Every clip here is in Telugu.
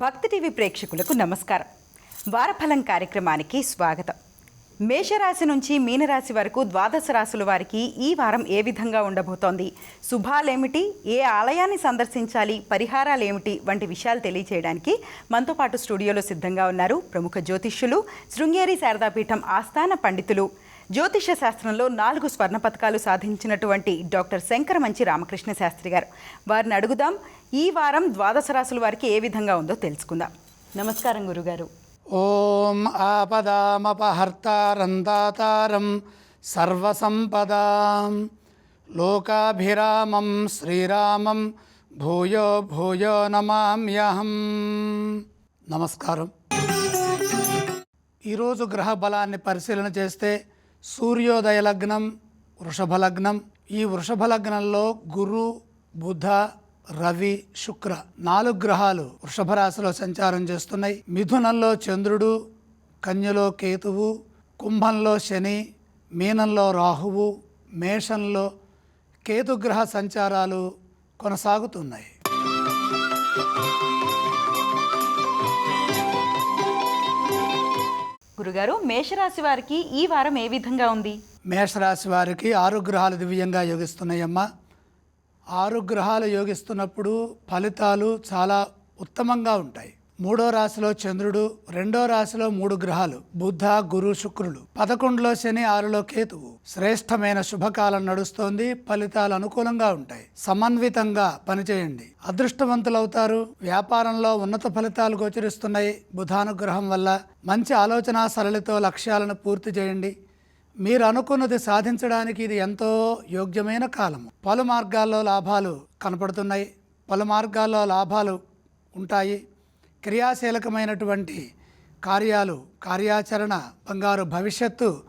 భక్తి టీవీ ప్రేక్షకులకు నమస్కారం. వారఫలం కార్యక్రమానికి స్వాగతం. మేషరాశి నుంచి మీనరాశి వరకు ద్వాదశ రాశుల వారికి ఈ వారం ఏ విధంగా ఉండబోతోంది? శుభాలేమిటి? ఏ ఆలయాన్ని సందర్శించాలి? పరిహారాలేమిటి? వంటి విషయాలు తెలియచేయడానికి మనతో పాటు స్టూడియోలో సిద్ధంగా ఉన్నారు ప్రముఖ జ్యోతిష్యులు శృంగేరి శారదాపీఠం ఆస్థాన పండితులు జ్యోతిష శాస్త్రంలో నాలుగు స్వర్ణ పథకాలు సాధించినటువంటి డాక్టర్ శంకర మంచి రామకృష్ణ శాస్త్రి గారు. వారిని అడుగుదాం ఈ వారం ద్వాదశ రాసుల వారికి ఏ విధంగా ఉందో తెలుసుకుందాం. నమస్కారం గురుగారు. ఓం ఆపదామపహర్తారందాతారం సర్వసంపదాం. లోకాభిరామం శ్రీరామం భూయో భూయో నమామ్యహం. నమస్కారం. ఈరోజు గ్రహ బలాన్ని పరిశీలన చేస్తే సూర్యోదయ లగ్నం వృషభ లగ్నం. ఈ వృషభ లగ్నంలో గురు బుధ రవి శుక్ర నాలుగు గ్రహాలు వృషభ రాశిలో సంచారం చేస్తున్నాయి. మిథునంలో చంద్రుడు కన్యలో కేతువు కుంభంలో శని మీనంలో రాహువు మేషంలో కేతుగ్రహ సంచారాలు కొనసాగుతున్నాయి. గురుగారు మేషరాశి వారికి ఈ వారం ఏ విధంగా ఉంది? మేషరాశి వారికి ఆరు గ్రహాలు దివ్యంగా యోగిస్తున్నాయమ్మా. ఆరు గ్రహాలు యోగిస్తున్నప్పుడు ఫలితాలు చాలా ఉత్తమంగా ఉంటాయి. మూడో రాశిలో చంద్రుడు రెండో రాశిలో మూడు గ్రహాలు బుద్ధ గురు శుక్రుడు పదకొండులో శని ఆరులో కేతువు. శ్రేష్టమైన శుభకాలం నడుస్తోంది ఫలితాలు అనుకూలంగా ఉంటాయి. సమన్వితంగా పనిచేయండి. అదృష్టవంతులవుతారు వ్యాపారంలో ఉన్నత ఫలితాలు గోచరిస్తున్నాయి. బుధానుగ్రహం వల్ల మంచి ఆలోచన సరళితో లక్ష్యాలను పూర్తి చేయండి. మీరు అనుకున్నది సాధించడానికి ఇది ఎంతో యోగ్యమైన కాలము. పలు మార్గాల్లో లాభాలు కనపడుతున్నాయి. పలు మార్గాల్లో లాభాలు ఉంటాయి. క్రియాశీలకమైనటువంటి కార్యాలు కార్యాచరణ బంగారు భవిష్యత్తు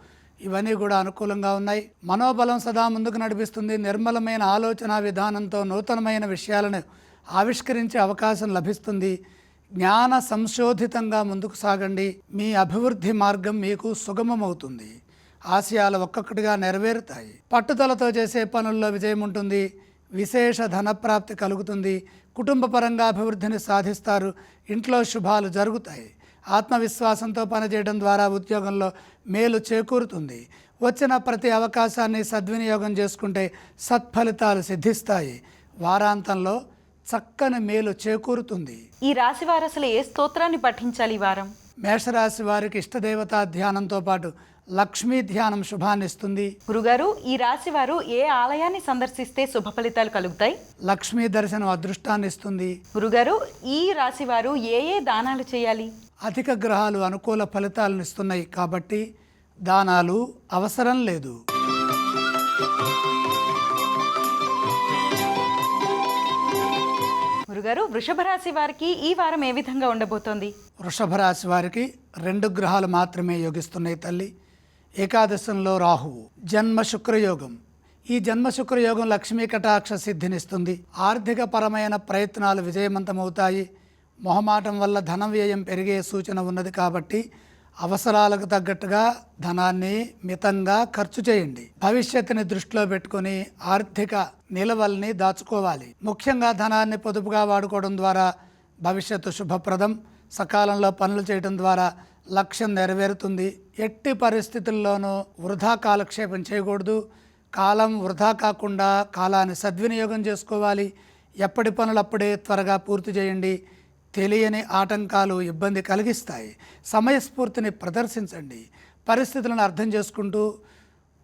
ఇవన్నీ కూడా అనుకూలంగా ఉన్నాయి. మనోబలం సదా ముందుకు నడిపిస్తుంది. నిర్మలమైన ఆలోచన విధానంతో నూతనమైన విషయాలను ఆవిష్కరించే అవకాశం లభిస్తుంది. జ్ఞాన సంశోధితంగా ముందుకు సాగండి. మీ అభివృద్ధి మార్గం మీకు సుగమమవుతుంది. ఆశయాలు ఒక్కొక్కటిగా నెరవేరుతాయి. పట్టుదలతో చేసే పనుల్లో విజయం ఉంటుంది. విశేష ధనప్రాప్తి కలుగుతుంది. కుటుంబపరంగా అభివృద్ధిని సాధిస్తారు. ఇంట్లో శుభాలు జరుగుతాయి. ఆత్మవిశ్వాసంతో పనిచేయడం ద్వారా ఉద్యోగంలో మేలు చేకూరుతుంది. వచ్చిన ప్రతి అవకాశాన్ని సద్వినియోగం చేసుకుంటే సత్ఫలితాలు సిద్ధిస్తాయి. వారాంతంలో చక్కని మేలు చేకూరుతుంది. ఈ రాశి వారు అసలు ఏ స్తోత్రాన్ని పఠించాలి ఈ వారం? మేషరాశి వారికి ఇష్టదేవతా ధ్యానంతో పాటు లక్ష్మీ ధ్యానం శుభాన్నిస్తుంది. గురుగారు ఈ రాశి వారు ఏ ఆలయాన్ని సందర్శిస్తే శుభ ఫలితాలు కలుగుతాయి? లక్ష్మీ దర్శనం అదృష్టాన్ని ఇస్తుంది గురుగారు ఈ రాశి వారు ఏ ఏ దానాలు చేయాలి? అధిక గ్రహాలు అనుకూల ఫలితాలను ఇస్తున్నాయి కాబట్టి దానాలు అవసరం లేదు. గారు వృషభ రాశి వారికి ఈ వారం ఏ విధంగా ఉండబోతోంది? వృషభ రాశి వారికి రెండు గ్రహాలు మాత్రమే యోగిస్తున్నాయి తల్లి. ఏకాదశంలో రాహువు జన్మ శుక్రయోగం. ఈ జన్మ శుక్రయోగం లక్ష్మీ కటాక్ష సిద్ధినిస్తుంది. ఆర్థిక పరమైన ప్రయత్నాలు విజయవంతమవుతాయి. మొహమాటం వల్ల ధన వ్యయం పెరిగే సూచన ఉన్నది కాబట్టి అవసరాలకు తగ్గట్టుగా ధనాన్ని మితంగా ఖర్చు చేయండి. భవిష్యత్తుని దృష్టిలో పెట్టుకొని ఆర్థిక నిలవల్ని దాచుకోవాలి. ముఖ్యంగా ధనాన్ని పొదుపుగా వాడుకోవడం ద్వారా భవిష్యత్తు శుభప్రదం సకాలంలో పనులు చేయడం ద్వారా లక్ష్యం నెరవేరుతుంది. ఎట్టి పరిస్థితుల్లోనూ వృధా కాలక్షేపం చేయకూడదు. కాలం వృధా కాకుండా కాలాన్ని సద్వినియోగం చేసుకోవాలి. ఎప్పటి పనులు అప్పుడే త్వరగా పూర్తి చేయండి. తెలియని ఆటంకాలు ఇబ్బంది కలిగిస్తాయి. సమయస్ఫూర్తిని ప్రదర్శించండి. పరిస్థితులను అర్థం చేసుకుంటూ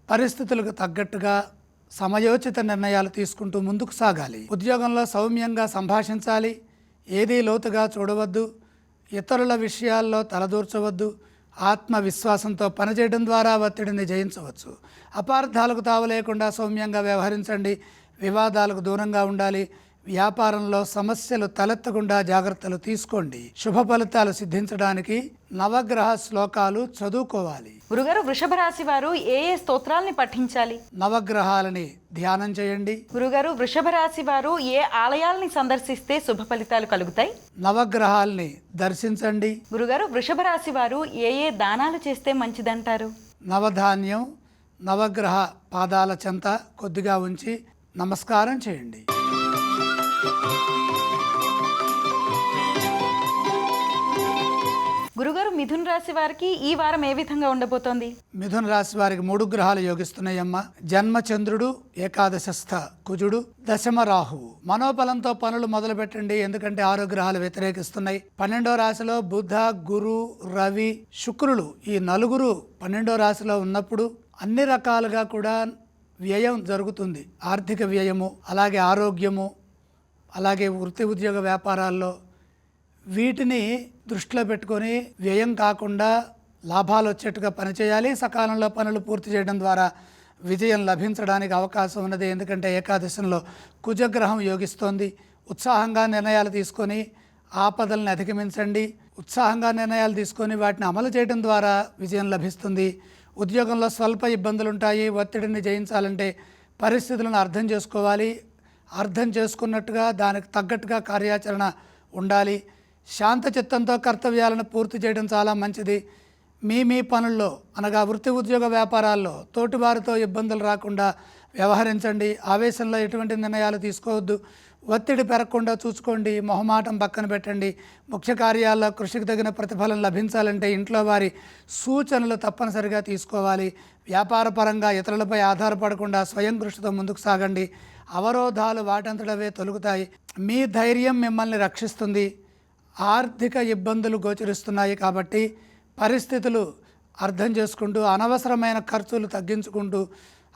పరిస్థితులకు తగ్గట్టుగా సమయోచిత నిర్ణయాలు తీసుకుంటూ ముందుకు సాగాలి. ఉద్యోగంలో సౌమ్యంగా సంభాషించాలి. ఏదీ లోతుగా చూడవద్దు. ఇతరుల విషయాల్లో తలదూర్చవద్దు. ఆత్మవిశ్వాసంతో పనిచేయడం ద్వారా ఒత్తిడిని జయించవచ్చు. అపార్థాలకు తావు లేకుండా సౌమ్యంగా వ్యవహరించండి. వివాదాలకు దూరంగా ఉండాలి. వ్యాపారంలో సమస్యలు తలెత్తకుండా జాగ్రత్తలు తీసుకోండి. శుభ ఫలితాలు సిద్ధించడానికి నవగ్రహ శ్లోకాలు చదువుకోవాలి. గురుగారు వృషభ రాశి వారు ఏ ఏ స్తోత్రాల్ని పఠించాలి? నవగ్రహాలని ధ్యానం చేయండి. గురుగారు వృషభ రాశి వారు ఏ ఆలయాల్ని సందర్శిస్తే శుభ ఫలితాలు కలుగుతాయి? నవగ్రహాల్ని దర్శించండి. గురుగారు వృషభ రాశి వారు ఏ ఏ దానాలు చేస్తే మంచిదంటారు? నవధాన్యం నవగ్రహ పాదాల చెంత కొద్దిగా ఉంచి నమస్కారం చేయండి. మిథున్ రాశి వారికి ఈ వారం ఏ విధంగా ఉండబోతోంది? మిథున రాశి వారికి మూడు గ్రహాలు యోగిస్తున్నాయమ్మ. జన్మచంద్రుడు ఏకాదశస్థ కుజుడు దశమ రాహువు. మనోబలంతో పనులు మొదలు పెట్టండి ఎందుకంటే ఆరో గ్రహాలు వ్యతిరేకిస్తున్నాయి. పన్నెండో రాశిలో బుధ గురు రవి శుక్రులు ఈ నలుగురు పన్నెండో రాశిలో ఉన్నప్పుడు అన్ని రకాలుగా కూడా వ్యయం జరుగుతుంది. ఆర్థిక వ్యయము అలాగే ఆరోగ్యము అలాగే వృత్తి ఉద్యోగ వ్యాపారాల్లో వీటిని దృష్టిలో పెట్టుకొని వ్యయం కాకుండా లాభాలు వచ్చేట్టుగా పనిచేయాలి. సకాలంలో పనులు పూర్తి చేయడం ద్వారా విజయం లభించడానికి అవకాశం ఉన్నది. ఎందుకంటే ఏకాదశంలో కుజగ్రహం యోగిస్తోంది. ఉత్సాహంగా నిర్ణయాలు తీసుకొని ఆపదలను అధిగమించండి. ఉత్సాహంగా నిర్ణయాలు తీసుకొని వాటిని అమలు చేయడం ద్వారా విజయం లభిస్తుంది. ఉద్యోగంలో స్వల్ప ఇబ్బందులు ఉంటాయి ఒత్తిడిని జయించాలంటే పరిస్థితులను అర్థం చేసుకోవాలి. అర్థం చేసుకున్నట్టుగా దానికి తగ్గట్టుగా కార్యాచరణ ఉండాలి. శాంత చిత్తంతో కర్తవ్యాలను పూర్తి చేయడం చాలా మంచిది. మీ మీ పనుల్లో అనగా వృత్తి ఉద్యోగ వ్యాపారాల్లో తోటివారితో ఇబ్బందులు రాకుండా వ్యవహరించండి. ఆవేశంలో ఎటువంటి నిర్ణయాలు తీసుకోవద్దు. ఒత్తిడి పెరగకుండా చూసుకోండి. మొహమాటం పక్కన పెట్టండి. ముఖ్య కార్యాల్లో కృషికి తగిన ప్రతిఫలం లభించాలంటే ఇంట్లో వారి సూచనలు తప్పనిసరిగా తీసుకోవాలి. వ్యాపారపరంగా ఇతరులపై ఆధారపడకుండా స్వయం కృషితో ముందుకు సాగండి. అవరోధాలు వాటంతటవే తొలుగుతాయి మీ ధైర్యం మిమ్మల్ని రక్షిస్తుంది. ఆర్థిక ఇబ్బందులు గోచరిస్తున్నాయి కాబట్టి పరిస్థితులు అర్థం చేసుకుంటూ అనవసరమైన ఖర్చులు తగ్గించుకుంటూ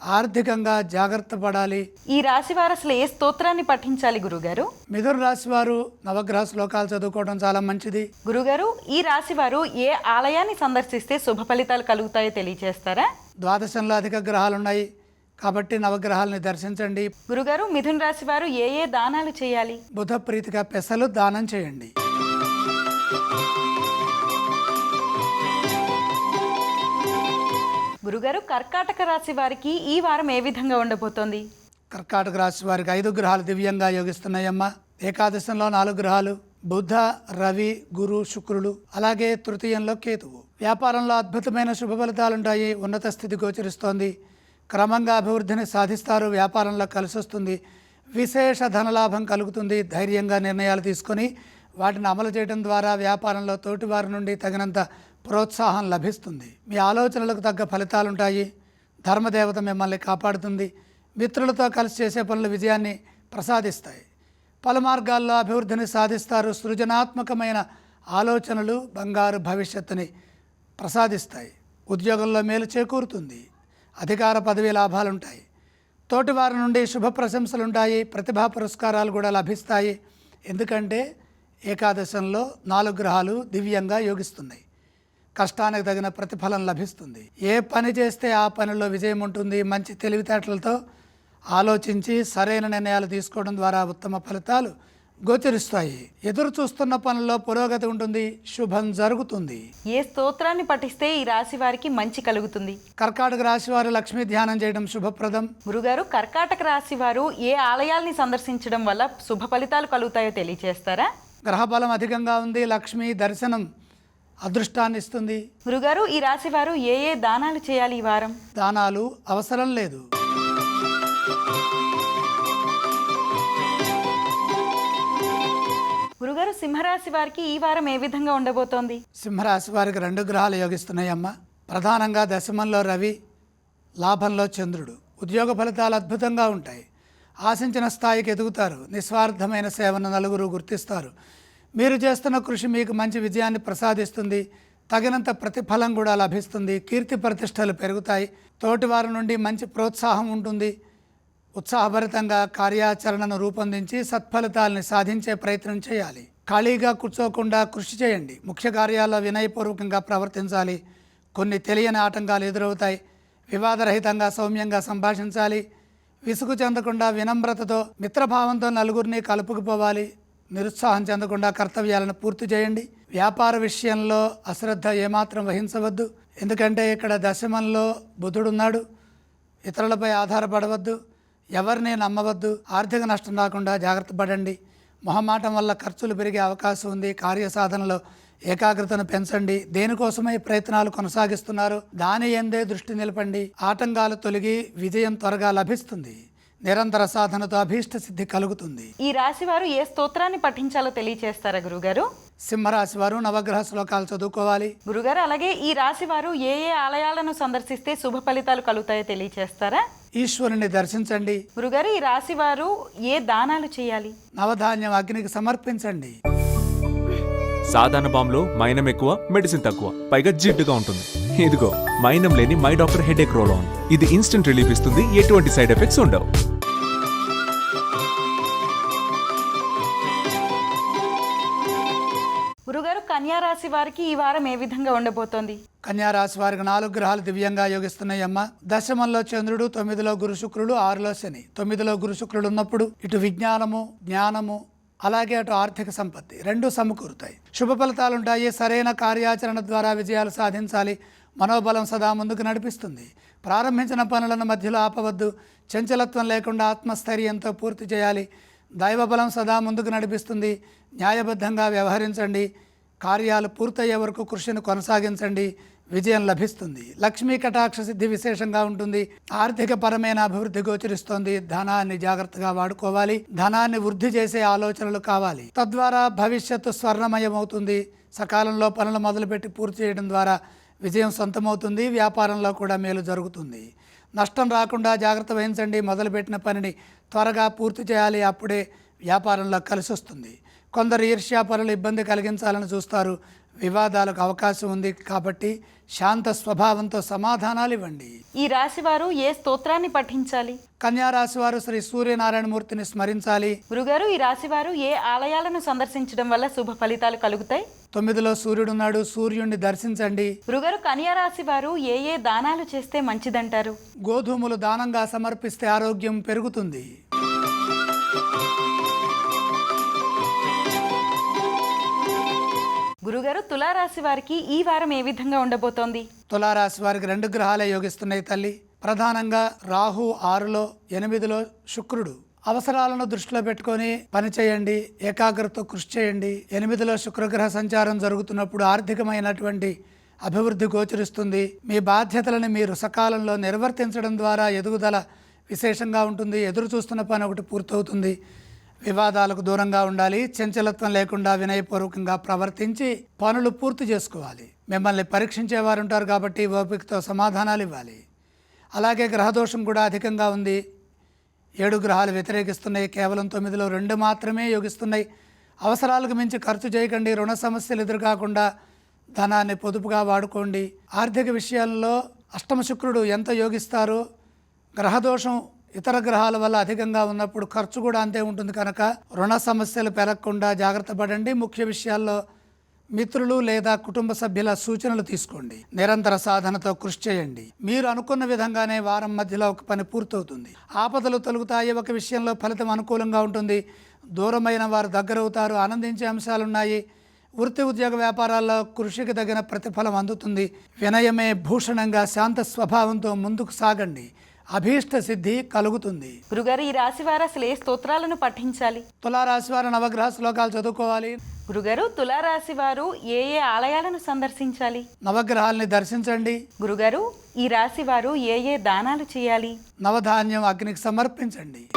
ఆర్థికంగా జాగ్రత్త పడాలి. ఈ రాశి వారు అసలు ఏ స్తోత్రాన్ని పఠించాలి గురుగారు? మిథున రాశి వారు నవగ్రహ శ్లోకాలు చదువుకోవడం చాలా మంచిది. గురుగారు ఈ రాశి వారు ఏ ఆలయాన్ని సందర్శిస్తే శుభ ఫలితాలు కలుగుతాయో తెలియజేస్తారా ద్వాదశంలో అధిక గ్రహాలు ఉన్నాయి కాబట్టి నవగ్రహాలని దర్శించండి. గురుగారు మిథున్ రాశి వారు ఏ ఏ దానాలు చేయాలి? బుధ ప్రీతిగా పెసలు దానం చేయండి. గురుగారు కర్కాటక రాశి వారికి ఈ వారం ఏ విధంగా ఉండబోతోంది? కర్కాటక రాశి వారికి ఐదు గ్రహాలు దివ్యంగా యోగిస్తున్నాయమ్మా. ఏకాదశంలో నాలుగు గ్రహాలు బుధ రవి గురు శుక్రులు అలాగే తృతీయంలో కేతువు. వ్యాపారంలో అద్భుతమైన శుభ ఫలితాలుంటాయి ఉన్నత స్థితి గోచరిస్తోంది. క్రమంగా అభివృద్ధిని సాధిస్తారు వ్యాపారంలో కలిసొస్తుంది. విశేష ధనలాభం కలుగుతుంది ధైర్యంగా నిర్ణయాలు తీసుకొని వాటిని అమలు చేయడం ద్వారా వ్యాపారంలో తోటివారి నుండి తగినంత ప్రోత్సాహం లభిస్తుంది. మీ ఆలోచనలకు తగ్గ ఫలితాలుంటాయి. ధర్మదేవత మిమ్మల్ని కాపాడుతుంది. మిత్రులతో కలిసి చేసే పనులు విజయాన్ని ప్రసాదిస్తాయి. పలు మార్గాల్లో అభివృద్ధిని సాధిస్తారు. సృజనాత్మకమైన ఆలోచనలు బంగారు భవిష్యత్తుని ప్రసాదిస్తాయి. ఉద్యోగంలో మేలు చేకూరుతుంది. అధికార పదవి లాభాలుంటాయి. తోటివారి నుండి శుభ ప్రశంసలుంటాయి ప్రతిభా పురస్కారాలు కూడా లభిస్తాయి. ఎందుకంటే ఏకాదశంలో నాలుగు గ్రహాలు దివ్యంగా యోగిస్తున్నాయి. కష్టానికి తగిన ప్రతిఫలం లభిస్తుంది. ఏ పని చేస్తే ఆ పనిలో విజయం ఉంటుంది మంచి తెలివితేటలతో ఆలోచించి సరైన నిర్ణయాలు తీసుకోవడం ద్వారా ఉత్తమ ఫలితాలు గోచరిస్తాయి. ఎదురు చూస్తున్న పనుల్లో పురోగతి ఉంటుంది శుభం జరుగుతుంది. ఏ స్తోత్రాన్ని పఠిస్తే ఈ రాశి వారికి మంచి కలుగుతుంది? కర్కాటక రాశి వారు లక్ష్మీ ధ్యానం చేయడం శుభప్రదం. గురుగారు కర్కాటక రాశి వారు ఏ ఆలయాల్ని సందర్శించడం వల్ల శుభ ఫలితాలు కలుగుతాయో తెలియజేస్తారా గ్రహబలం అధికంగా ఉంది లక్ష్మి దర్శనం అదృష్టాన్ని ఇస్తుంది. గురుగారు ఈ రాశి వారు ఏ ఏ దానాలు చేయాలి ఈ వారం? దానాలు అవసరం లేదు. గురుగారు సింహరాశి వారికి ఈ వారం ఏ విధంగా ఉండబోతోంది? సింహరాశి వారికి రెండు గ్రహాలు యోగిస్తున్నాయమ్మ. ప్రధానంగా దశమంలో రవి లాభంలో చంద్రుడు. ఉద్యోగ ఫలితాలు అద్భుతంగా ఉంటాయి. ఆశించిన స్థాయికి ఎదుగుతారు. నిస్వార్థమైన సేవను నలుగురు గుర్తిస్తారు. మీరు చేస్తున్న కృషి మీకు మంచి విజయాన్ని ప్రసాదిస్తుంది. తగినంత ప్రతిఫలం కూడా లభిస్తుంది. కీర్తి ప్రతిష్టలు పెరుగుతాయి. తోటివారి నుండి మంచి ప్రోత్సాహం ఉంటుంది. ఉత్సాహభరితంగా కార్యాచరణను రూపొందించి సత్ఫలితాల్ని సాధించే ప్రయత్నం చేయాలి. ఖాళీగా కూర్చోకుండా కృషి చేయండి. ముఖ్య కార్యాల్లో వినయపూర్వకంగా ప్రవర్తించాలి. కొన్ని తెలియని ఆటంకాలు ఎదురవుతాయి. వివాదరహితంగా సౌమ్యంగా సంభాషించాలి. విసుగు చెందకుండా వినమ్రతతో మిత్రభావంతో నలుగురిని కలుపుకుపోవాలి. నిరుత్సాహం చెందకుండా కర్తవ్యాలను పూర్తి చేయండి. వ్యాపార విషయంలో అశ్రద్ధ ఏమాత్రం వహించవద్దు. ఎందుకంటే ఇక్కడ దశమంలో బుధుడున్నాడు. ఇతరులపై ఆధారపడవద్దు. ఎవరిని నమ్మవద్దు. ఆర్థిక నష్టం రాకుండా జాగ్రత్త పడండి. మొహమాటం వల్ల ఖర్చులు పెరిగే అవకాశం ఉంది. కార్యసాధనలో ఏకాగ్రతను పెంచండి. దేనికోసమై ప్రయత్నాలు కొనసాగిస్తున్నారు? దాని ఎందే దృష్టి నిలపండి. ఆటంకాలు తొలగి విజయం త్వరగా లభిస్తుంది. నిరంతర సాధనతో అభీష్ట సిద్ధి కలుగుతుంది. ఈ రాశి వారు ఏ స్తోత్రాన్ని పఠించాలో తెలియచేస్తారా గురుగారు? సింహరాశి వారు నవగ్రహ శ్లోకాలు చదువుకోవాలి. గురుగారు అలాగే ఈ రాశి వారు ఏ ఏ ఆలయాలను సందర్శిస్తే శుభ ఫలితాలు కలుగుతాయో తెలియచేస్తారా? ఈశ్వరుని దర్శించండి. గురుగారు ఈ రాశి వారు ఏ దానాలు చేయాలి? నవధాన్యం అగ్నికి సమర్పించండి. సాధారణ బాంబులో మైనం ఎక్కువ మెడిసిన్ తక్కువ. పైగా జిడ్డుగా ఉంటుంది. ఇదిగో మైనం లేని my doctor headache roll on. ఇది ఇన్స్టెంట్ రిలీఫ్ ఇస్తుంది ఎటువంటి సైడ్ ఎఫెక్ట్స్ ఉండవు. గురుగారు కన్యా రాశి వారికి ఈ వారం ఏ విధంగా ఉండబోతోంది? కన్యా రాశి వారికి నాలుగు గ్రహాలు దివ్యంగా యోగిస్తున్నాయమ్మ దశమంలో చంద్రుడు తొమ్మిదిలో గురు శుక్రుడు ఆరులో శని. తొమ్మిదిలో గురు శుక్రుడు ఉన్నప్పుడు ఇటు విజ్ఞానము జ్ఞానము అలాగే అటు ఆర్థిక సంపత్తి రెండు సమకూరుతాయి. శుభ ఫలితాలు ఉంటాయి సరైన కార్యాచరణ ద్వారా విజయాలు సాధించాలి. మనోబలం సదా ముందుకు నడిపిస్తుంది. ప్రారంభించిన పనులను మధ్యలో ఆపవద్దు. చంచలత్వం లేకుండా ఆత్మస్థైర్యంతో పూర్తి చేయాలి. దైవబలం సదా ముందుకు నడిపిస్తుంది. న్యాయబద్ధంగా వ్యవహరించండి. కార్యాలు పూర్తయ్యే వరకు కృషిని కొనసాగించండి. విజయం లభిస్తుంది. లక్ష్మీ కటాక్ష సిద్ధి విశేషంగా ఉంటుంది. ఆర్థిక పరమైన అభివృద్ధి గోచరిస్తోంది. ధనాన్ని జాగ్రత్తగా వాడుకోవాలి. ధనాన్ని వృద్ధి చేసే ఆలోచనలు కావాలి. తద్వారా భవిష్యత్తు స్వర్ణమయం అవుతుంది సకాలంలో పనులు మొదలుపెట్టి పూర్తి చేయడం ద్వారా విజయం సొంతమవుతుంది. వ్యాపారంలో కూడా మేలు జరుగుతుంది. నష్టం రాకుండా జాగ్రత్త వహించండి. మొదలుపెట్టిన పనిని త్వరగా పూర్తి చేయాలి. అప్పుడే వ్యాపారంలో కలిసి వస్తుంది కొందరు ఈర్ష్యాపరులు ఇబ్బంది కలిగించాలని చూస్తారు. వివాదాలకు అవకాశం ఉంది కాబట్టి శాంత స్వభావంతో సమాధానాలు ఇవ్వండి. ఈ రాశి వారు ఏ స్తోత్రాన్ని పఠించాలి? కన్యా రాశి వారు శ్రీ సూర్యనారాయణమూర్తిని స్మరించాలి. గురుగారు ఈ రాశి వారు ఏ ఆలయాలను సందర్శించడం వల్ల శుభ ఫలితాలు కలుగుతాయి? తొమ్మిదిలో సూర్యుడున్నాడు సూర్యుడిని దర్శించండి. గురుగారు కన్యా రాశి వారు ఏ ఏ దానాలు చేస్తే మంచిదంటారు? గోధుమలు దానంగా సమర్పిస్తే ఆరోగ్యం పెరుగుతుంది. గురుగారు తులారాశి వారికి ఈ వారం ఏ విధంగా ఉండబోతోంది? తులారాశి వారికి రెండు గ్రహాలే యోగిస్తున్నాయి తల్లి. ప్రధానంగా రాహు ఆరులో ఎనిమిదిలో శుక్రుడు. అవసరాలను దృష్టిలో పెట్టుకొని పని చేయండి ఏకాగ్రతతో కృషి చేయండి. ఎనిమిదిలో శుక్రగ్రహ సంచారం జరుగుతున్నప్పుడు ఆర్థికమైనటువంటి అభివృద్ధి గోచరిస్తుంది. మీ బాధ్యతలను మీరు సకాలంలో నిర్వర్తించడం ద్వారా ఎదుగుదల విశేషంగా ఉంటుంది. ఎదురు చూస్తున్న పని ఒకటి పూర్తవుతుంది. వివాదాలకు దూరంగా ఉండాలి చంచలత్వం లేకుండా వినయపూర్వకంగా ప్రవర్తించి పనులు పూర్తి చేసుకోవాలి. మిమ్మల్ని పరీక్షించేవారు ఉంటారు కాబట్టి ఓపికతో సమాధానాలు ఇవ్వాలి. అలాగే గ్రహదోషం కూడా అధికంగా ఉంది. ఏడు గ్రహాలు వ్యతిరేకిస్తున్నాయి. కేవలం తొమ్మిదిలో రెండు మాత్రమే యోగిస్తున్నాయి. అవసరాలకు మించి ఖర్చు చేయకండి. రుణ సమస్యలు ఎదురుకాకుండా ధనాన్ని పొదుపుగా వాడుకోండి. ఆర్థిక విషయాల్లో అష్టమ శుక్రుడు ఎంత యోగిస్తారో గ్రహదోషం ఇతర గ్రహాల వల్ల అధికంగా ఉన్నప్పుడు ఖర్చు కూడా అంతే ఉంటుంది కనుక రుణ సమస్యలు పెరగకుండా జాగ్రత్త పడండి. ముఖ్య విషయాల్లో మిత్రులు లేదా కుటుంబ సభ్యుల సూచనలు తీసుకోండి. నిరంతర సాధనతో కృషి చేయండి. మీరు అనుకున్న విధంగానే వారం మధ్యలో ఒక పని పూర్తవుతుంది. ఆపదలు తొలుగుతాయి. ఒక విషయంలో ఫలితం అనుకూలంగా ఉంటుంది. దూరమైన వారు దగ్గరవుతారు. ఆనందించే అంశాలున్నాయి. వృత్తి ఉద్యోగ వ్యాపారాల్లో కృషికి తగిన ప్రతిఫలం అందుతుంది. వినయమే భూషణంగా శాంత స్వభావంతో ముందుకు సాగండి. అభీష్ట సిద్ధి కలుగుతుంది. గురుగారు ఈ రాశి వారు అసలు ఏ స్తోత్రాలను పఠించాలి? తులారాశి వారు నవగ్రహ శ్లోకాలు చదువుకోవాలి. గురుగారు తులారాశి వారు ఏ ఏ ఆలయాలను సందర్శించాలి? నవగ్రహాల్ని దర్శించండి. గురుగారు ఈ రాశి వారు ఏ ఏ దానాలు చేయాలి? నవధాన్యం అగ్నికి సమర్పించండి.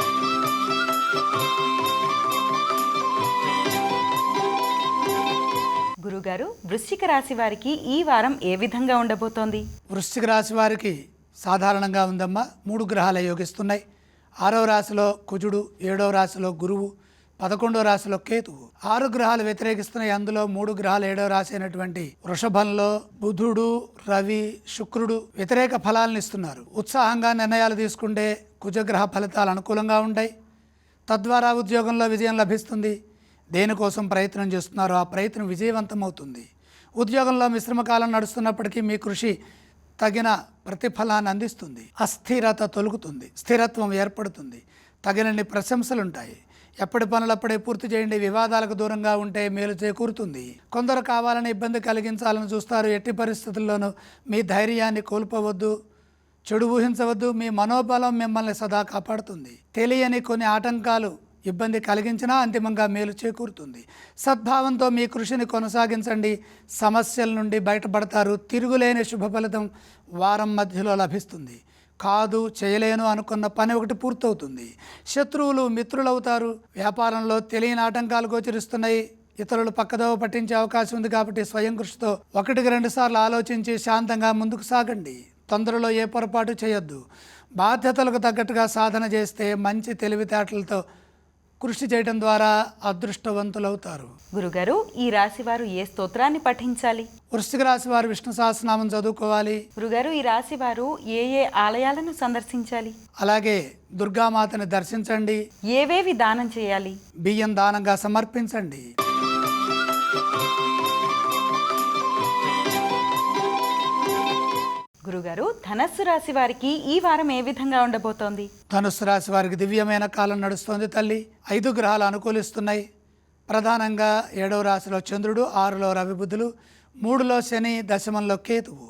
గురుగారు వృశ్చిక రాశి వారికి ఈ వారం ఏ విధంగా ఉండబోతోంది? వృశ్చిక రాశి వారికి సాధారణంగా ఉందమ్మా. మూడు గ్రహాలు యోగిస్తున్నాయి. ఆరవ రాశిలో కుజుడు ఏడవ రాశిలో గురువు పదకొండో రాశిలో కేతువు. ఆరు గ్రహాలు వ్యతిరేకిస్తున్నాయి. అందులో మూడు గ్రహాలు ఏడవ రాశి అయినటువంటి వృషభంలో బుధుడు రవి శుక్రుడు వ్యతిరేక ఫలాలను ఇస్తున్నారు. ఉత్సాహంగా నిర్ణయాలు తీసుకుంటే కుజగ్రహ ఫలితాలు అనుకూలంగా ఉంటాయి. తద్వారా ఉద్యోగంలో విజయం లభిస్తుంది. దేనికోసం ప్రయత్నం చేస్తున్నారో ఆ ప్రయత్నం విజయవంతమవుతుంది. ఉద్యోగంలో మిశ్రమ కాలం నడుస్తున్నప్పటికీ మీ కృషి తగిన ప్రతిఫలాన్ని అందిస్తుంది. అస్థిరత తొలుగుతుంది స్థిరత్వం ఏర్పడుతుంది. తగినన్ని ప్రశంసలు ఉంటాయి ఎప్పటి పనులప్పుడే పూర్తి చేయండి. వివాదాలకు దూరంగా ఉంటే మేలు చేకూరుతుంది. కొందరు కావాలని ఇబ్బంది కలిగించాలని చూస్తారు. ఎట్టి పరిస్థితుల్లోనూ మీ ధైర్యాన్ని కోల్పోవద్దు. చెడు ఊహించవద్దు. మీ మనోబలం మిమ్మల్ని సదా కాపాడుతుంది. తెలియని కొన్ని ఆటంకాలు ఇబ్బంది కలిగించినా అంతిమంగా మేలు చేకూరుతుంది. సద్భావంతో మీ కృషిని కొనసాగించండి. సమస్యల నుండి బయటపడతారు. తిరుగులేని శుభ ఫలితం వారం మధ్యలో లభిస్తుంది. కాదు చేయలేను అనుకున్న పని ఒకటి పూర్తవుతుంది. శత్రువులు మిత్రులవుతారు. వ్యాపారంలో తెలియని ఆటంకాలు గోచరిస్తున్నాయి. ఇతరులు పక్కదోవ పట్టించే అవకాశం ఉంది కాబట్టి స్వయం కృషితో ఒకటికి రెండు సార్లు ఆలోచించి శాంతంగా ముందుకు సాగండి. తొందరలో ఏ పొరపాటు చేయొద్దు. బాధ్యతలకు తగ్గట్టుగా సాధన చేస్తే మంచి తెలివితేటలతో కృషి చేయడం ద్వారా అదృష్టవంతులవుతారు. గురుగారు ఈ రాశి వారు ఏ స్తోత్రాన్ని పఠించాలి? వృశ్చిక రాశి వారు విష్ణు సహస్రనామం చదువుకోవాలి. గురుగారు ఈ రాశి వారు ఏ ఏ ఆలయాలను సందర్శించాలి? అలాగే దుర్గామాతని దర్శించండి. ఏవేవి దానం చేయాలి? బియ్యం దానంగా సమర్పించండి. గురుగారు ధనస్సు రాశి వారికి ఈ వారం ఏ విధంగా ఉండబోతోంది? ధనుస్సు రాశి వారికి దివ్యమైన కాలం నడుస్తోంది తల్లి. ఐదు గ్రహాలు అనుకూలిస్తున్నాయి. ప్రధానంగా ఏడవ రాశిలో చంద్రుడు ఆరులో రవి బుధులు మూడులో శని దశమంలో కేతువు.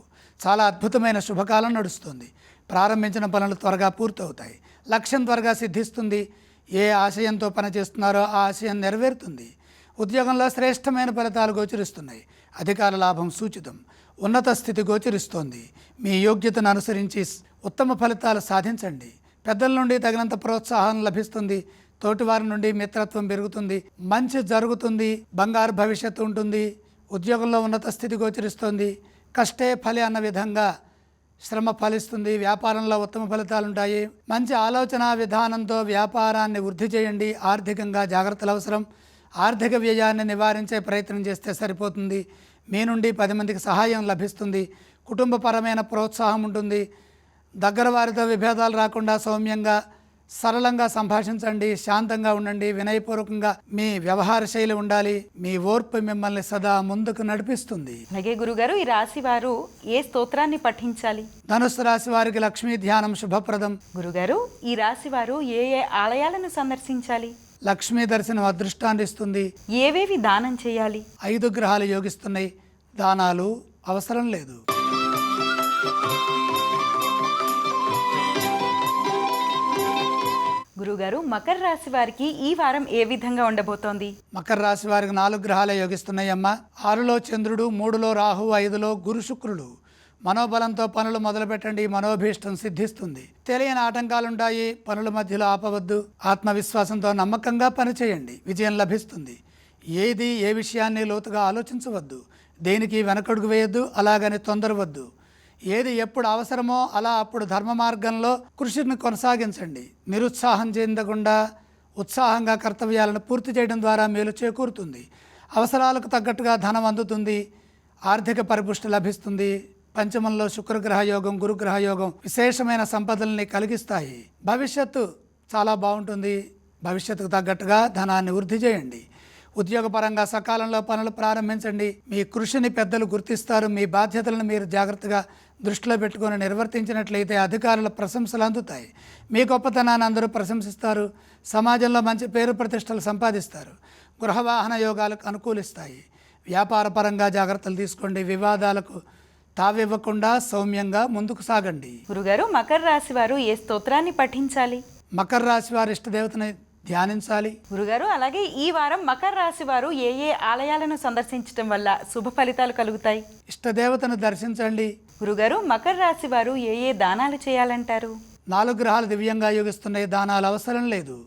చాలా అద్భుతమైన శుభకాలం నడుస్తుంది. ప్రారంభించిన పనులు త్వరగా పూర్తవుతాయి. లక్ష్యం త్వరగా సిద్ధిస్తుంది. ఏ ఆశయంతో పనిచేస్తున్నారో ఆ ఆశయం నెరవేరుతుంది. ఉద్యోగంలో శ్రేష్టమైన ఫలితాలు గోచరిస్తున్నాయి. అధికార లాభం సూచితం. ఉన్నత స్థితి గోచరిస్తోంది. మీ యోగ్యతను అనుసరించి ఉత్తమ ఫలితాలు సాధించండి. పెద్దల నుండి తగినంత ప్రోత్సాహం లభిస్తుంది. తోటివారి నుండి మిత్రత్వం పెరుగుతుంది. మంచి జరుగుతుంది. బంగారు భవిష్యత్తు ఉంటుంది. ఉద్యోగంలో ఉన్నత స్థితి గోచరిస్తుంది. కష్టే ఫలి అన్న విధంగా శ్రమ ఫలిస్తుంది. వ్యాపారంలో ఉత్తమ ఫలితాలు ఉంటాయి మంచి ఆలోచన విధానంతో వ్యాపారాన్ని వృద్ధి చేయండి. ఆర్థికంగా జాగ్రత్తలు అవసరం. ఆర్థిక వ్యయాన్ని నివారించే ప్రయత్నం చేస్తే సరిపోతుంది. మీ నుండి పది మందికి సహాయం లభిస్తుంది. కుటుంబపరమైన ప్రోత్సాహం ఉంటుంది. దగ్గర వారితో విభేదాలు రాకుండా సౌమ్యంగా సరళంగా సంభాషించండి శాంతంగా ఉండండి వినయపూర్వకంగా మీ వ్యవహార శైలి ఉండాలి. మీ ఓర్పు మిమ్మల్ని సదా ముందుకు నడిపిస్తుంది. అలాగే గురుగారు ఈ రాశి వారు ఏ స్తోత్రాన్ని పఠించాలి? ధనుస్సు రాశి వారికి లక్ష్మీ ధ్యానం శుభప్రదం. గురుగారు ఈ రాశి వారు ఏ ఏ ఆలయాలను సందర్శించాలి? లక్ష్మీ దర్శనం అదృష్టాన్ని ఇస్తుంది ఏవేవి దానం చేయాలి? ఐదు గ్రహాలు యోగిస్తున్నాయి. దానాలు అవసరం లేదు. గురుగారు మకర రాశి వారికి ఈ వారం ఏ విధంగా ఉండబోతోంది? మకర రాశి వారికి నాలుగు గ్రహాలే యోగిస్తున్నాయమ్మా. ఆరులో చంద్రుడు మూడులో రాహు ఐదులో గురు శుక్రుడు మనోబలంతో పనులు మొదలుపెట్టండి మనోభీష్టం సిద్ధిస్తుంది. తెలియని ఆటంకాలుంటాయి పనుల మధ్యలో ఆపవద్దు. ఆత్మవిశ్వాసంతో నమ్మకంగా పనిచేయండి విజయం లభిస్తుంది. ఏది ఏ విషయాన్ని లోతుగా ఆలోచించవద్దు. దేనికి వెనకడుగు వేయొద్దు అలాగని తొందరవద్దు. ఏది ఎప్పుడు అవసరమో అలా అప్పుడు ధర్మ మార్గంలో కృషిని కొనసాగించండి. నిరుత్సాహం చెందకుండా ఉత్సాహంగా కర్తవ్యాలను పూర్తి చేయడం ద్వారా మేలు చేకూరుతుంది. అవసరాలకు తగ్గట్టుగా ధనం అందుతుంది ఆర్థిక పరిపుష్టి లభిస్తుంది పంచమంలో శుక్రగ్రహ యోగం గురుగ్రహ యోగం విశేషమైన సంపదల్ని కలిగిస్తాయి. భవిష్యత్తు చాలా బాగుంటుంది. భవిష్యత్తుకు తగ్గట్టుగా ధనాన్ని వృద్ధి చేయండి. ఉద్యోగపరంగా సకాలంలో పనులు ప్రారంభించండి. మీ కృషిని పెద్దలు గుర్తిస్తారు. మీ బాధ్యతలను మీరు జాగ్రత్తగా దృష్టిలో పెట్టుకొని నిర్వర్తించినట్లయితే అధికారుల ప్రశంసలు అందుతాయి. మీ గొప్పతనాన్ని అందరూ ప్రశంసిస్తారు. సమాజంలో మంచి పేరు ప్రతిష్టలు సంపాదిస్తారు. గృహవాహన యోగాలకు అనుకూలిస్తాయి. వ్యాపార పరంగా జాగ్రత్తలు తీసుకోండి. వివాదాలకు తావివ్వకుండా సౌమ్యంగా ముందుకు సాగండి. గురుగారు మకర రాశి వారు ఏ స్తోత్రాన్ని పఠించాలి? మకర రాశి వారి ఇష్టదేవతని ధ్యానించాలి. గురుగారు అలాగే ఈ వారం మకర రాశి వారు ఏ ఏ ఆలయాలను సందర్శించడం వల్ల శుభ ఫలితాలు కలుగుతాయి? ఇష్టదేవతను దర్శించండి. గురుగారు మకర రాశి వారు ఏ ఏ దానాలు చేయాలంటారు? నాలుగు గ్రహాలు దివ్యంగా యోగిస్తున్నాయి. దానాలు అవసరం లేదు.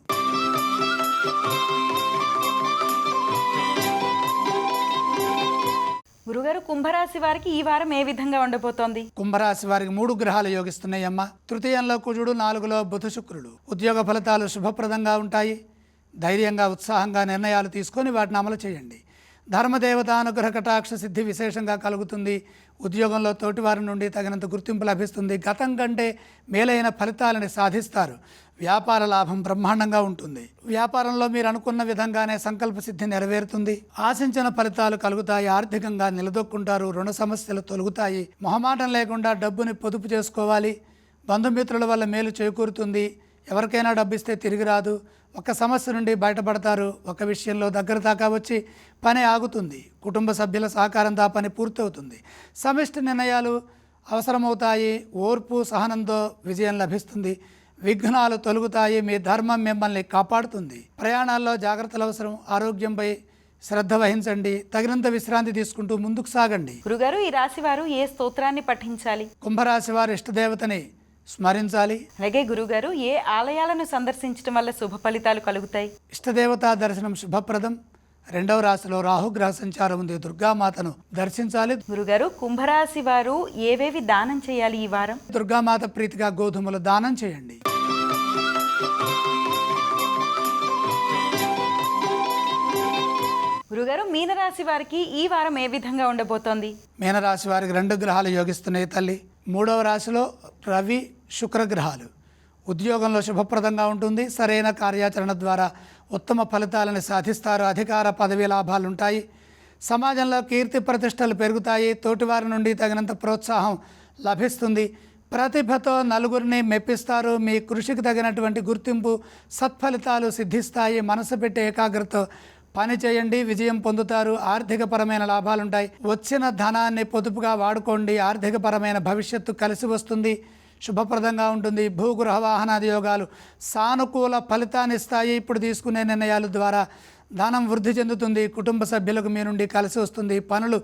గురుగారు కుంభరాశి వారికి ఈ వారం ఏ విధంగా ఉండబోతోంది? కుంభరాశి వారికి మూడు గ్రహాలు యోగిస్తున్నాయి అమ్మ తృతీయంలో కుజుడు నాలుగులో బుధ శుక్రుడు. ఉద్యోగ ఫలితాలు శుభప్రదంగా ఉంటాయి. ధైర్యంగా ఉత్సాహంగా నిర్ణయాలు తీసుకొని వాటిని అమలు చేయండి. ధర్మదేవత అనుగ్రహ కటాక్ష సిద్ధి విశేషంగా కలుగుతుంది. ఉద్యోగంలో తోటివారి నుండి తగినంత గుర్తింపు లభిస్తుంది. గతం కంటే మేలైన ఫలితాలని సాధిస్తారు. వ్యాపార లాభం బ్రహ్మాండంగా ఉంటుంది. వ్యాపారంలో మీరు అనుకున్న విధంగానే సంకల్ప సిద్ధి నెరవేరుతుంది. ఆశించిన ఫలితాలు కలుగుతాయి ఆర్థికంగా నిలదొక్కుంటారు రుణ సమస్యలు తొలగుతాయి. మొహమాటం లేకుండా డబ్బుని పొదుపు చేసుకోవాలి. బంధుమిత్రుల వల్ల మేలు చేకూరుతుంది. ఎవరికైనా డబ్బు ఇస్తే తిరిగి రాదు. ఒక సమస్య నుండి బయటపడతారు. ఒక విషయంలో దగ్గర దాకా వచ్చి పని ఆగుతుంది. కుటుంబ సభ్యుల సహకారంతో పని పూర్తవుతుంది. సమిష్టి నిర్ణయాలు అవసరమవుతాయి. ఓర్పు సహనంతో విజయం లభిస్తుంది. విఘ్నాలు తొలగుతాయి. మీ ధర్మం మిమ్మల్ని కాపాడుతుంది. ప్రయాణాల్లో జాగ్రత్తలు అవసరం. ఆరోగ్యంపై శ్రద్ధ వహించండి. తగినంత విశ్రాంతి తీసుకుంటూ ముందుకు సాగండి. గురుగారు ఈ రాశి వారు ఏ స్తోత్రాన్ని పఠించాలి? కుంభరాశి వారి ఇష్టదేవతని స్మరించాలి. అలాగే గురుగారు ఏ ఆలయాలను సందర్శించడం వల్ల శుభ ఫలితాలు కలుగుతాయి? ఇష్టదేవతా దర్శనం శుభప్రదం. రెండవ రాశిలో రాహుగ్రహ సంచారం ఉంది. దుర్గామాతను దర్శించాలి. గురుగారు కుంభరాశి వారు ఏవేవి దానం చేయాలి ఈ వారం? దుర్గామాత ప్రీతిగా గోధుమలు దానం చేయండి. గురుగారు మీనరాశి వారికి ఈ వారం ఏ విధంగా ఉండబోతోంది? మీనరాశి వారికి రెండు గ్రహాలు యోగిస్తున్నాయి తల్లి. మూడవ రాశిలో రవి శుక్ర గ్రహాలు. ఉద్యోగంలో శుభప్రదంగా ఉంటుంది. సరైన కార్యాచరణ ద్వారా ఉత్తమ ఫలితాలను సాధిస్తారు. అధికార పదవి లాభాలు ఉంటాయి సమాజంలో కీర్తి ప్రతిష్టలు పెరుగుతాయి. తోటివారి నుండి తగినంత ప్రోత్సాహం లభిస్తుంది. ప్రతిభతో నలుగురిని మెప్పిస్తారు. మీ కృషికి తగినటువంటి గుర్తింపు సత్ఫలితాలు సిద్ధిస్తాయి. మనసు పెట్టే ఏకాగ్రత పని చేయండి విజయం పొందుతారు ఆర్థికపరమైన లాభాలుంటాయి. వచ్చిన ధనాన్ని పొదుపుగా వాడుకోండి ఆర్థికపరమైన భవిష్యత్తు కలిసి వస్తుంది శుభప్రదంగా ఉంటుంది. భూగృహ వాహనాది యోగాలు సానుకూల ఫలితాన్ని ఇస్తాయి. ఇప్పుడు తీసుకునే నిర్ణయాల ద్వారా ధనం వృద్ధి చెందుతుంది కుటుంబ సభ్యులకు మీ నుండి కలిసి వస్తుంది. పనులు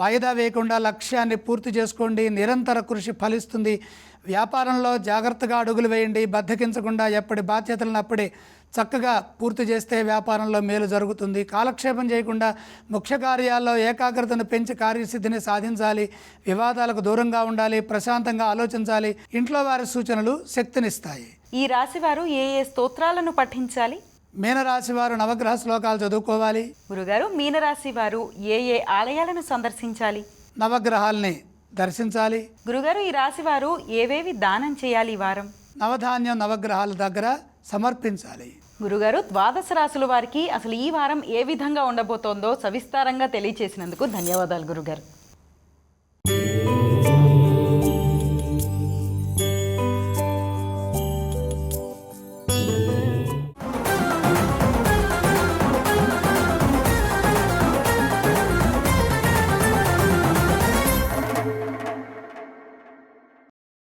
వాయిదా వేయకుండా లక్ష్యాన్ని పూర్తి చేసుకోండి నిరంతర కృషి ఫలిస్తుంది. వ్యాపారంలో జాగ్రత్తగా అడుగులు వేయండి బద్దకించకుండా ఎప్పటి బాధ్యతలను అప్పుడే చక్కగా పూర్తి చేస్తే వ్యాపారంలో మేలు జరుగుతుంది. కాలక్షేపం చేయకుండా ముఖ్య కార్యాల్లో ఏకాగ్రతను పెంచి కార్యసిద్ధిని సాధించాలి. వివాదాలకు దూరంగా ఉండాలి. ప్రశాంతంగా ఆలోచించాలి. ఇంట్లో వారి సూచనలు శక్తినిస్తాయి. ఈ రాశి వారు ఏ ఏ స్తోత్రాలను పఠించాలి? మీనరాశి వారు నవగ్రహ శ్లోకాలు చదువుకోవాలి. గురుగారు మీనరాశి వారు ఏ ఏ ఆలయాలను సందర్శించాలి? నవగ్రహాల్ని దర్శించాలి. గురుగారు ఈ రాశి వారు ఏవేవి దానం చేయాలి ఈ వారం? నవధాన్యం నవగ్రహాల దగ్గర సమర్పించాలి. గురుగారు ద్వాదశ రాశుల వారికి అసలు ఈ వారం ఏ విధంగా ఉండబోతోందో సవిస్తారంగా తెలియచేసినందుకు ధన్యవాదాలు గురుగారు.